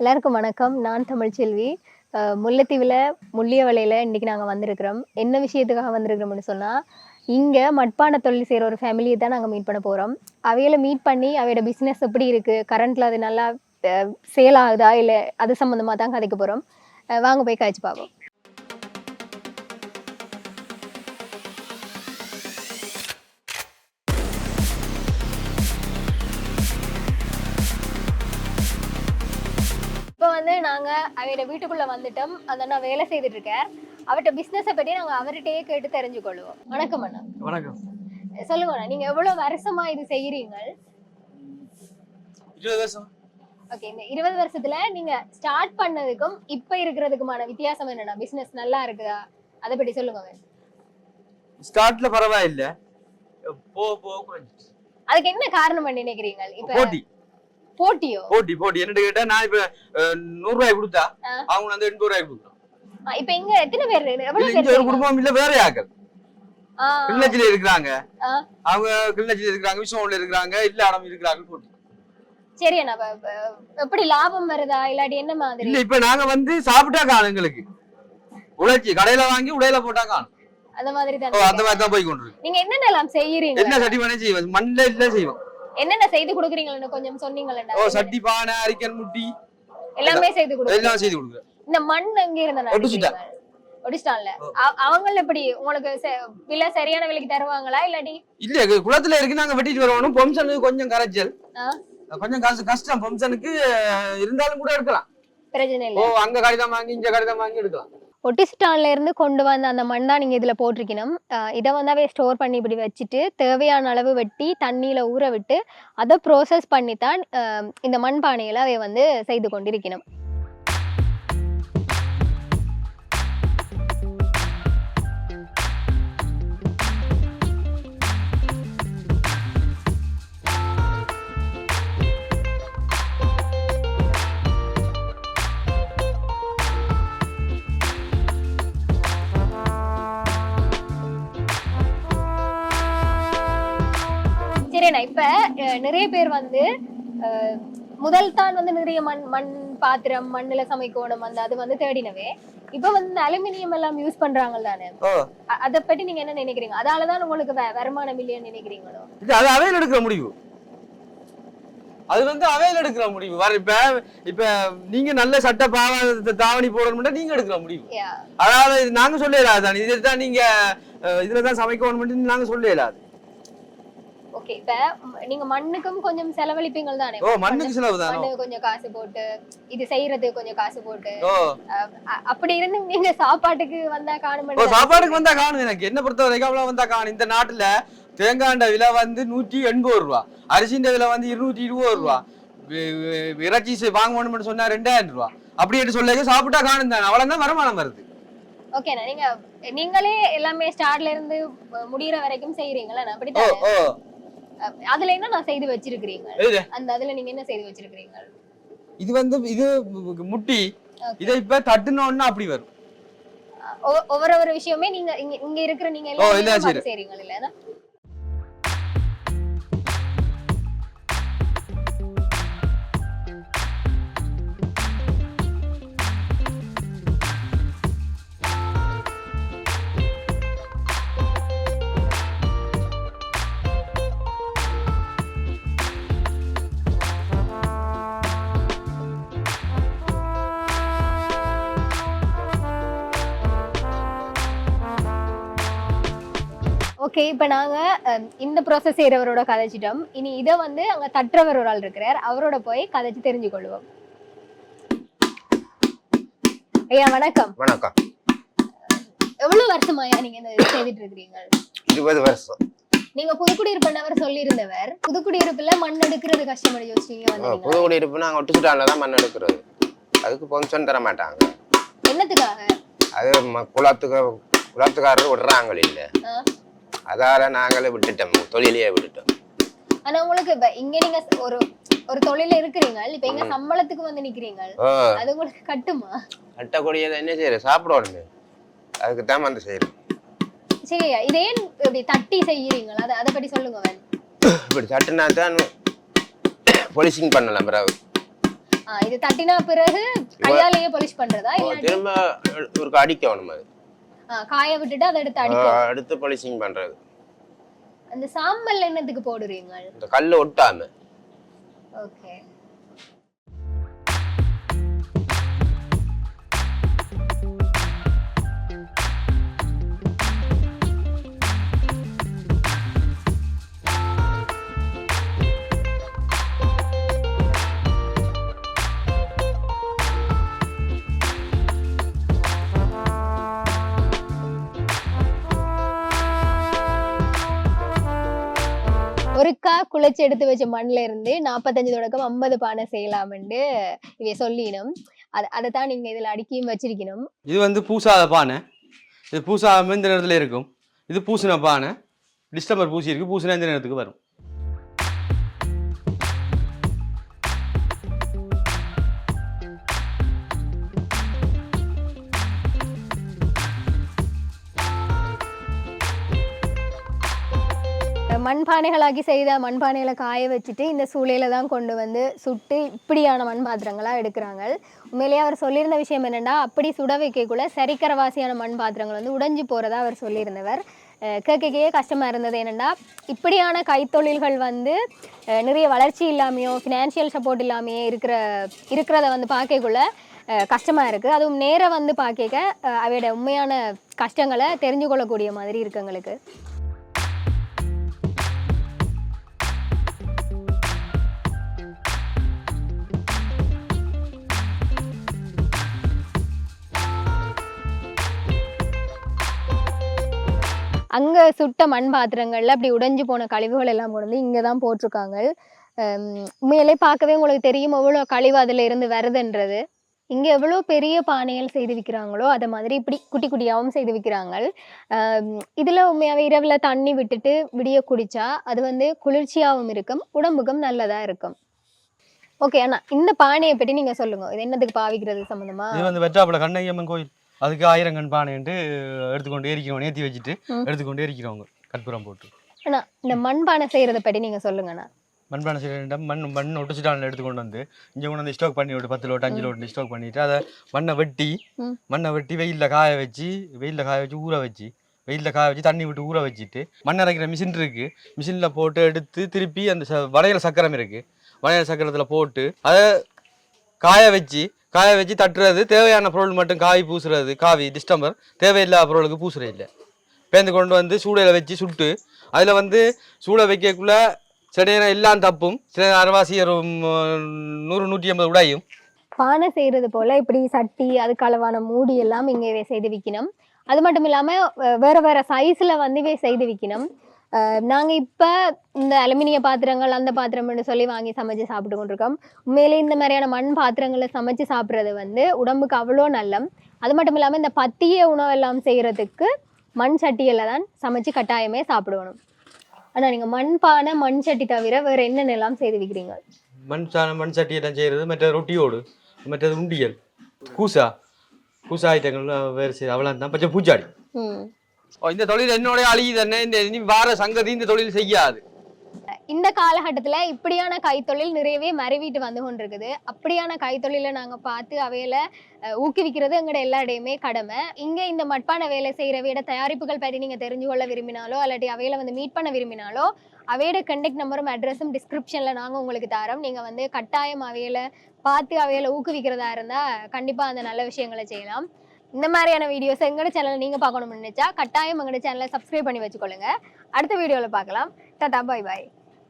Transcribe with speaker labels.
Speaker 1: எல்லாருக்கும் வணக்கம். நான் தமிழ்ச்செல்வி முல்லைத்தீவில் முள்ளியவலையில் இன்றைக்கி நாங்கள் வந்திருக்கிறோம். என்ன விஷயத்துக்காக வந்திருக்கிறோம்னு சொன்னால் இங்கே மட்பான தொழில் செய்கிற ஒரு ஃபேமிலியை தான் நாங்கள் மீட் பண்ண போகிறோம் அவையில் மீட் பண்ணி அவையோட பிஸ்னஸ் எப்படி இருக்குது கரண்ட்டில் அது நல்லா சேல் ஆகுதா இல்லை அது சம்மந்தமாக தான் கதைக்க போகிறோம் வாங்க போய் காய்ச்சி பார்ப்போம். நாங்கள் அவையோட வீட்டுக்குள்ளே வந்துட்டோம். அந்த அண்ணா வேலை செய்துட்டு இருக்கார் அவர்கிட்ட பிஸ்னஸை பற்றி நாங்கள் அவர்கிட்டயே கேட்டு தெரிஞ்சுக்கொள்வோம். வணக்கம் அண்ணா.
Speaker 2: வணக்கம்.
Speaker 1: சொல்லுங்க அண்ணா நீங்கள் எவ்வளோ வருஷமா இது செய்கிறீங்க
Speaker 2: இருபது வருஷம்.
Speaker 1: ஓகே இந்த இருபது வருஷத்துல நீங்க ஸ்டார்ட் பண்ணதுக்கும் இப்ப இருக்கிறதுக்குமான வித்தியாசம் என்னன்னா பிசினஸ் நல்லா இருக்குதா? அதை பத்தி சொல்லுங்க.
Speaker 2: ஸ்டார்ட்ல பரவாயில்ல. போ போ
Speaker 1: அதுக்கு என்ன காரணம் நினைக்கிறீங்க? இப்ப
Speaker 2: போட்டி.
Speaker 1: போட்டியோ?
Speaker 2: போட்டி போட்டி. என்ன கேட்டா நான் இப்ப நூறு ரூபாய் கொடுத்தா. அவங்க வந்து எண்பது ரூபாய் கொடுக்குறோம்
Speaker 1: இப்ப இங்க எத்தனை பேர்
Speaker 2: இங்க ஒரு? குடும்பம் இல்ல வேற ஆக்கள் கிள்ளச்சில இருக்கிறாங்க. அவங்க கிள்ளச்சில இருக்கிறாங்க விஸ்வம்ல இருக்கிறாங்க இல்ல இடம் இருக்கிறாங்க போட்டி.
Speaker 1: சரி எப்படி லாபம் வருதா? இல்லாட்டி என்ன மாதிரி?
Speaker 2: இல்ல இப்ப நாங்க வந்து சாப்பிட்டா காணும் எங்களுக்கு. உழைச்சி கடையில வாங்கி உடையில போட்டா காணும்.
Speaker 1: அந்த மாதிரி
Speaker 2: ஓ, அந்த
Speaker 1: தான்
Speaker 2: மாதிரி தான் போய் கொண்டிருக்கு.
Speaker 1: நீங்க என்னென்ன எல்லாம் செய்யறீங்க?
Speaker 2: என்ன சட்டி பண்ணி செய்வோம்? மண்ணில இல்ல செய்வோம்.
Speaker 1: என்னென்ன செய்து கொடுக்குறீங்கன்னு கொஞ்சம் சொன்னீங்களா
Speaker 2: ஓ சட்டி பானை அரிக்கன் முட்டி.
Speaker 1: எல்லாமே செய்து கொடுக்குறீங்க.
Speaker 2: எல்லாம் செய்து கொடுக்குறேன்.
Speaker 1: இந்த மண் எங்க இருந்த
Speaker 2: ஒடிச்சிட்டேன்.
Speaker 1: ஒடிச்சிட்டான்ல
Speaker 2: ஓ.
Speaker 1: அவங்க எப்படி உங்களுக்கு விலை சரியான விலைக்கு தருவாங்களா இல்லாட்டி?
Speaker 2: இல்ல குளத்துல இருக்கு நாங்க வெட்டிட்டு வரணும் பொம்சனுக்கு கொஞ்சம் கரைச்சல். கொஞ்சம் காசு கஷ்டம். பொம்சனுக்கு இருந்தாலும் கூட எடுக்கலாம்.
Speaker 1: பிரச்சனை
Speaker 2: ஓ
Speaker 1: இல்ல
Speaker 2: அங்க கடிதம் வாங்கி இங்க கடிதம் வாங்கி எடுக்கலாம்.
Speaker 1: ஒட்டிஸ்டான்ல இருந்து கொண்டு வந்த அந்த மண் தான் நீங்க இதுல போட்டிருக்கணும். இதை வந்தாவே ஸ்டோர் பண்ணி இப்படி வச்சுட்டு தேவையான அளவு வெட்டி தண்ணியில ஊற விட்டு அதை ப்ரோசஸ் பண்ணித்தான் தான் இந்த மண் பானைகளை அவை வந்து செய்து கொண்டிருக்கணும். சரிண்ணா இப்ப நிறைய பேர் வந்து முதல் தான் வந்து நிறைய மண் மண் பாத்திரம் மண்ணுல சமைக்கணும் அந்த அது வந்து தேடினவே இப்ப வந்து அலுமினியம் எல்லாம் யூஸ் பண்றாங்க தானே அதை பத்தி நீங்க என்ன நினைக்கிறீங்க? அதாலதான் உங்களுக்கு வருமானம் இல்லைன்னு நினைக்கிறீங்களோ?
Speaker 2: இது அது அவையில் எடுக்கிற முடிவு. அது வந்து அவையில் எடுக்கிற முடிவு. வர இப்ப இப்ப நீங்க நல்ல சட்ட பாவ தாவணி போடணும்னா நீங்க எடுக்கிற முடிவு. அதாவது நாங்க சொல்லலாது தான். இதுதான் நீங்க இதுலதான் சமைக்கணும் நாங்க சொல்லலாது
Speaker 1: ஓகே இப்ப நீங்க மண்ணுக்கும் கொஞ்சம் செலவழிப்பீங்கள் தானே?
Speaker 2: ஓ மண்ணுக்கு செலவு தானோ?
Speaker 1: மண்ணுக்கு கொஞ்சம் காசு போட்டு இது செய்யறதுக்கு கொஞ்சம் காசு போட்டு. அப்படி இருந்து நீங்க சாப்பாட்டுக்கு வந்தா காணும்
Speaker 2: ஓ சாப்பாடுக்கு வந்தா காணும் எனக்கு. என்ன பொறுத்த வரைக்கும் அவ்வளவு வந்தா காணும். இந்த நாட்டுல தேங்காண்ட விலை வந்து நூற்றி எண்பது ரூபா. அரிசின்ற விலை வந்து இருநூற்றி இருபது ரூபா. இறைச்சி வாங்கணும்னு சொன்னா ரெண்டாயிரம் ரூபா. அப்படி சொல்ல சாப்பிட்டா காணும் தானே. அவ்வளவுதான் வருமானம் வருது.
Speaker 1: ஓகேண்ணா நீங்க நீங்களே எல்லாமே ஸ்டார்ட்ல இருந்து முடியிற வரைக்கும் செய்யறீங்களா
Speaker 2: ஓ.
Speaker 1: அதுல என்ன நான் செய்து வச்சிருக்கிறீங்க? அந்த அதுல நீங்க என்ன செய்து வச்சிருக்கிறீங்க?
Speaker 2: இது வந்து இது முட்டி. இதை இப்ப தட்டுனோன்னா அப்படி வரும்.
Speaker 1: ஒவ்வொரு ஒரு விஷயமே நீங்க இங்க இருக்கிற நீங்க எல்லாமே செய்றீங்க இல்ல ஓகே இப்போ நாங்க அஹ், இந்த ப்ராசஸ் செய்கிறவரோட கதைச்சிட்டோம். இனி இதை வந்து அங்க தட்டுறவர் ஒரு ஆள் இருக்கிறார். அவரோட போய் கதைச்சு தெரிஞ்சு கொள்வோம் ஐயா வணக்கம்.
Speaker 3: வணக்கம்.
Speaker 1: எவ்வளவு வருஷமாயா நீங்க இந்த செய்துட்டு இருக்கிறீங்க?
Speaker 3: இருபது வருஷம்.
Speaker 1: நீங்க புதுக்குடியிருப்புனவர் சொல்லியிருந்தவர். புதுக்குடியிருப்புல மண் எடுக்கிறது கஷ்டப்படி யோசிச்சீங்க
Speaker 3: ஆ,
Speaker 1: வந்தீங்க.
Speaker 3: புது குடியிருப்பு நாங்கள் ஒட்டுச்சுட்டால தான் மண் எடுக்கிறது. அதுக்கு பொன்சன் தர மாட்டாங்க.
Speaker 1: என்னத்துக்காக?
Speaker 3: அது குளத்துக்கு குளத்துக்காரர் விடுறாங்க இல்லை. அதால நாங்களே விட்டுட்டோம் தொழிலையே விட்டுட்டோம்.
Speaker 1: ஆனா உங்களுக்கு இப்ப இங்க நீங்க ஒரு ஒரு தொழில இருக்கிறீங்க இப்ப எங்க சம்பளத்துக்கு வந்து நிக்கிறீங்க அது உங்களுக்கு கட்டுமா?
Speaker 3: கட்டக்கூடியதை என்ன செய்யற சாப்பிடணுமே. அதுக்கு தான் வந்து செய்யறோம்.
Speaker 1: சரி இதே இப்படி தட்டி செய்யறீங்களா அதை அதை பத்தி சொல்லுங்க வேன்
Speaker 3: இப்படி சட்டுனா தான் பொலிசிங் பண்ணலாம் பிறகு.
Speaker 1: இது தட்டினா பிறகு கையாலேயே பாலிஷ் பண்றதா?
Speaker 3: திரும்ப ஒரு அடிக்கணும் அது.
Speaker 1: காய விட்டுட்டு அதை எடுத்து அடிக்கும்
Speaker 3: அடுத்து பாலிசிங் பண்றது.
Speaker 1: அந்த சாம்பல் என்னத்துக்கு போடுறீங்க?
Speaker 3: இந்த கல்லு ஒட்டாம.
Speaker 1: ஓகே. ஒருக்கா எடுத்து வச்ச மண்ணுல இருந்து நாற்பத்தஞ்சு தொடக்கம் ஐம்பது பானை செய்யலாம்னு இவை சொல்லினோம். அது அதை தான் நீங்க இதுல அடுக்கியும் வச்சிருக்கணும்
Speaker 2: இது வந்து பூசாத பானை. இது பூசாத இந்த நேரத்தில் இருக்கும். இது பூசின பானை. டிஸ்டம்பர் பூசி இருக்கு பூசினா இந்த நேரத்துக்கு வரும்.
Speaker 1: மண்பானைகளாக்கி செய்த மண்பானைகளை காய வச்சுட்டு இந்த சூளையில் தான் கொண்டு வந்து சுட்டு இப்படியான மண் பாத்திரங்களாக எடுக்கிறாங்க. உண்மையிலேயே அவர் சொல்லியிருந்த விஷயம் என்னென்னா அப்படி சுட வைக்கக்குள்ள சரிக்கரவாசியான மண் பாத்திரங்கள் வந்து உடைஞ்சு போகிறதா அவர் சொல்லியிருந்தவர். அஹ் கஷ்டமாக இருந்தது என்னென்னா இப்படியான கைத்தொழில்கள் வந்து நிறைய வளர்ச்சி இல்லாமையோ ஃபினான்ஷியல் சப்போர்ட் இல்லாமையே இருக்கிற இருக்கிறத வந்து பார்க்கக்குள்ள கஷ்டமாக இருக்குது அதுவும் நேராக வந்து பார்க்க அவையோட உண்மையான கஷ்டங்களை தெரிஞ்சு கொள்ளக்கூடிய மாதிரி இருக்கு எங்களுக்கு. அங்க சுட்ட மண் பாத்திரங்கள்ல அப்படி உடைஞ்சு போன கழிவுகள் எல்லாம் கொண்டு வந்து இங்கே தான் போட்டிருக்காங்க உண்மையிலே பார்க்கவே உங்களுக்கு தெரியும் எவ்வளோ கழிவு அதுல இருந்து வருதுன்றது. இங்கே எவ்வளோ பெரிய பானைகள் செய்து விற்கிறாங்களோ அதை மாதிரி இப்படி குட்டி குட்டியாகவும் செய்து விற்கிறாங்க இதில் இதுல இரவில் இரவுல தண்ணி விட்டுட்டு விடிய குடிச்சா அது வந்து குளிர்ச்சியாகவும் இருக்கும் உடம்புக்கும் நல்லதாக இருக்கும். ஓகே அண்ணா இந்த பானையை பற்றி நீங்க சொல்லுங்க. இது என்னதுக்கு பாவிக்கிறது சம்மந்தமாக
Speaker 2: இது வந்து வெற்றாப்புல கண்ணகியம்மன் கோயில். அதுக்கு ஆயிரம் கண் பானைன்ட்டு எடுத்துக்கொண்டு எரிக்கிறோம். ஏற்றி வச்சுட்டு. எடுத்துக்கொண்டு எரிக்கிறவங்க கற்பூரம் போட்டு.
Speaker 1: அண்ணா இந்த மண்பானை செய்யறதை பற்றி நீங்க சொல்லுங்கண்ணா
Speaker 2: மண்பானை சிலிண்டர் மண் மண் ஒட்டுச்சுட்டானில் எடுத்துக்கொண்டு வந்து இங்கே கொண்டு வந்து ஸ்டாக் பண்ணி விட்டு பத்து லோட்டு அஞ்சு லோட்டு ஸ்டாக் பண்ணிட்டு அதை மண்ணை வெட்டி. மண்ணை வெட்டி வெயிலில் காய வச்சு வெயிலில் காய வச்சு ஊற வச்சு வெயிலில் காய வச்சு தண்ணி விட்டு ஊற வச்சுட்டு மண் அரைக்கிற மிஷின் இருக்கு. மிஷினில் போட்டு எடுத்து திருப்பி அந்த ச வளையல் சக்கரம் இருக்கு. வளையல் சக்கரத்தில் போட்டு அதை காய வச்சு காய வச்சு தட்டுறது தேவையான பொருள் மட்டும் காய் பூசுறது காவி டிஸ்டம்பர் தேவையில்லாத பொருளுக்கு பூசுறது இல்லை. பேந்து கொண்டு வந்து சூடையில் வச்சு சுட்டு அதில் வந்து சூட வைக்கக்குள்ள சில நேரம் எல்லாம் தப்பும் சில அரைவாசி நூறு நூற்றி ஐம்பது உடையும்.
Speaker 1: பானை செய்கிறது போல் இப்படி சட்டி அதுக்கு அளவான மூடி எல்லாம் இங்கே செய்து விற்கணும் அது மட்டும் இல்லாமல் வேறு வேறு சைஸில் வந்து இவை செய்து விற்கணும் அஹ், நாங்க இப்ப இந்த அலுமினிய பாத்திரங்கள் அந்த பாத்திரம்னு சொல்லி வாங்கி சமைச்சு சாப்பிட்டு கொண்டிருக்கோம். உண்மையிலே இந்த மாதிரியான மண் பாத்திரங்களை சமைச்சு சாப்பிட்றது வந்து உடம்புக்கு அவ்வளோ நல்லம். அது மட்டும் இல்லாம இந்த பத்திய உணவெல்லாம் செய்யறதுக்கு மண் சட்டியில தான் சமைச்சு கட்டாயமே சாப்பிடணும் ஆனா நீங்க மண் பானை மண் சட்டி தவிர வேற என்னென்னலாம் செய்து விற்கிறீங்க
Speaker 2: மண் சா மண் சட்டி எல்லாம் செய்கிறது மற்ற ரொட்டியோடு மற்றது உண்டியல் கூசா கூசா ஐட்டங்கள் வேறு செய்ய அவ்வளோ தான் பச்சை பூச்சாடி இந்த தொழில் என்னோட அழியுது என்ன இந்த இனி வார சங்கதி இந்த தொழில் செய்யாது.
Speaker 1: இந்த காலகட்டத்துல இப்படியான கைத்தொழில் நிறையவே மறைவிட்டு வந்து கொண்டிருக்குது. அப்படியான கைத்தொழிலை நாங்க பார்த்து அவையில ஊக்குவிக்கிறது எங்களோட எல்லாருடையுமே கடமை. இங்க இந்த மட்பான வேலை செய்யறவையோட தயாரிப்புகள் பற்றி நீங்க தெரிஞ்சு கொள்ள விரும்பினாலோ அல்லாட்டி அவையில வந்து மீட் பண்ண விரும்பினாலோ அவையோட கண்டெக்ட் நம்பரும் அட்ரஸும் டிஸ்கிரிப்ஷன்ல நாங்க உங்களுக்கு தரோம். நீங்க வந்து கட்டாயம் அவையில பார்த்து அவையில ஊக்குவிக்கிறதா இருந்தா கண்டிப்பா அந்த நல்ல விஷயங்களை செய்யலாம். இந்த மாதிரியான வீடியோஸ் எங்களோட சேனலை நீங்கள் பார்க்கணும்னு நினைச்சா கட்டாயம் எங்களோட சேனலை சப்ஸ்கிரைப் பண்ணி வச்சுக்கொள்ளுங்க. அடுத்த வீடியோவில் பார்க்கலாம். டாட்டா பாய் பாய்